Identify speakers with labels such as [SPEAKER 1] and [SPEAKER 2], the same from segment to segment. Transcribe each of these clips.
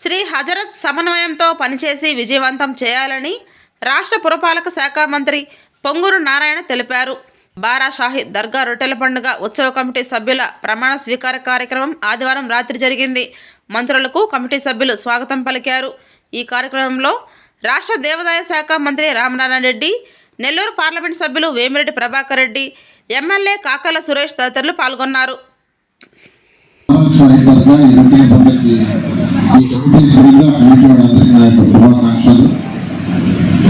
[SPEAKER 1] శ్రీ హజరత్ సమన్వయంతో పనిచేసి విజయవంతం చేయాలని రాష్ట్ర పురపాలక శాఖ మంత్రి పొంగూరు నారాయణ తెలిపారు. బారా షాహిద్ దర్గా రొట్టెల పండుగ ఉత్సవ కమిటీ సభ్యుల ప్రమాణ స్వీకార కార్యక్రమం ఆదివారం రాత్రి జరిగింది. మంత్రులకు కమిటీ సభ్యులు స్వాగతం పలికారు. ఈ కార్యక్రమంలో రాష్ట్ర దేవాదాయ శాఖ మంత్రి రామనారాయణ రెడ్డి నెల్లూరు పార్లమెంట్ సభ్యులు వేమిరెడ్డి ప్రభాకర్ రెడ్డి ఎమ్మెల్యే కాకల సురేష్ తదితరులు పాల్గొన్నారు.
[SPEAKER 2] ఈ రొట్టెల కమిటీ కమిటీ వాళ్ళందరికీ నా యొక్క శుభాకాంక్షలు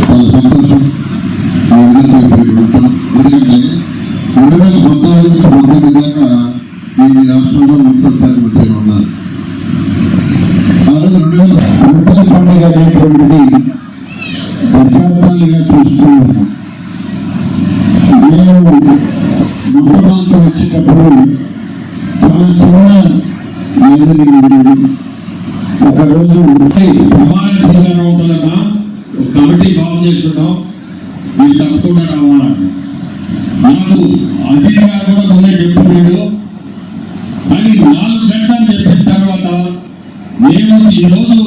[SPEAKER 2] చాలా సంతోషం మీ అందరికీ ఉంటాం ఎందుకంటే రెండు వేల పంతొమ్మిది నుంచి పంతొమ్మిది దాకా నేను ఈ రాష్ట్రంలో మున్సిపల్ మంత్రిగా ఉన్నాను ఆ రోజు రెండు వేల రొట్టెల పండుగ అనేటువంటిది దశాబ్దాలుగా చూస్తూ ఉన్నాం నేను చాలా చిన్న ఎదురు ఒక రోజు
[SPEAKER 3] ప్రమాణ స్వీకారం కమిటీ ఫామ్ చేస్తున్నాం. మీరు తప్పకుండా రావాలని నాకు అజిత్ గారు కూడా ముందే చెప్పాడు కానీ నాలుగు గంటలు చెప్పిన తర్వాత నేను ఈరోజు